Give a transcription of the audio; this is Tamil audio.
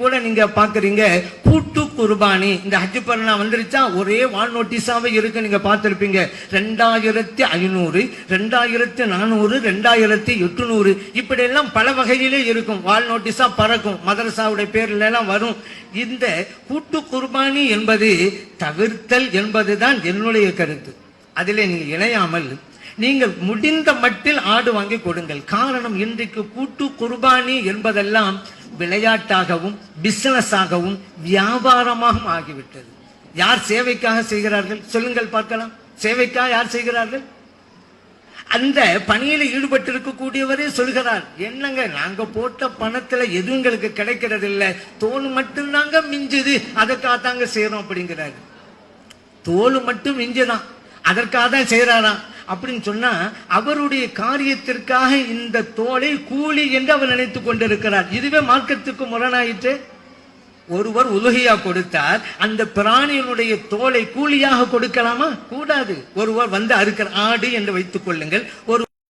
கூட நீங்க பாக்குறீங்க கூட்டு குர்பானி. இந்த ஹஜ் பரணா வந்துருச்சா? ஒரே வால் நோட்டீஸாவே இருக்கு நீங்க பார்த்திருப்பீங்க. ரெண்டாயிரத்தி ஐநூறு ரெண்டாயிரத்தி நானூறு ரெண்டாயிரத்தி எட்டுநூறு இப்படி எல்லாம் பல வகையிலே இருக்கும். வால் நோட்டீஸா பறக்கும். மதரசாவுடைய பேர்ல எல்லாம் வரும். இந்த கூட்டு குர்பானி என்பது தவிர்த்தல் என்பதுதான் என்னுடைய கருத்து. அதிலே நீங்க இணையாமல் நீங்கள் முடிந்த மட்டில் ஆடு வாங்கி கொடுங்கள். காரணம் இன்றைக்கு கூட்டு குர்பானி என்பதெல்லாம் விளையாட்டாகவும் பிசினஸாகவும் வியாபாரமாகவும் ஆகிவிட்டது. யார் சேவைக்காக செய்கிறார்கள்? சொல்லுங்கள் பார்க்கலாம். சேவைக்காக யார் செய்கிறார்கள்? அந்த பணியில ஈடுபட்டு இருக்கக்கூடியவரே சொல்கிறார் என்னங்க நாங்க போட்ட பணத்துல எதுவும் எங்களுக்கு கிடைக்கிறது இல்லை தோல் மட்டும்தாங்க மிஞ்சுது. அதற்காக தாங்க செய்யறோம் அப்படிங்கிறாரு. தோல் மட்டும் மிஞ்சுதான். அதற்காக தான் செய்யறாராம் அப்படின்னு சொன்னா அவருடைய காரியத்திற்காக இந்த தோலை கூலி என்று அவர் நினைத்துக் கொண்டிருக்கிறார். இதுவே மார்க்கத்துக்கு முரணாயிற்று. ஒருவர் உலகையா கொடுத்தார் அந்த பிராணியினுடைய தோலை கூலியாக கொடுக்கலாமா? கூடாது. ஒருவர் வந்து அறுக்கிற ஆடு என்று வைத்துக் கொள்ளுங்கள். ஒரு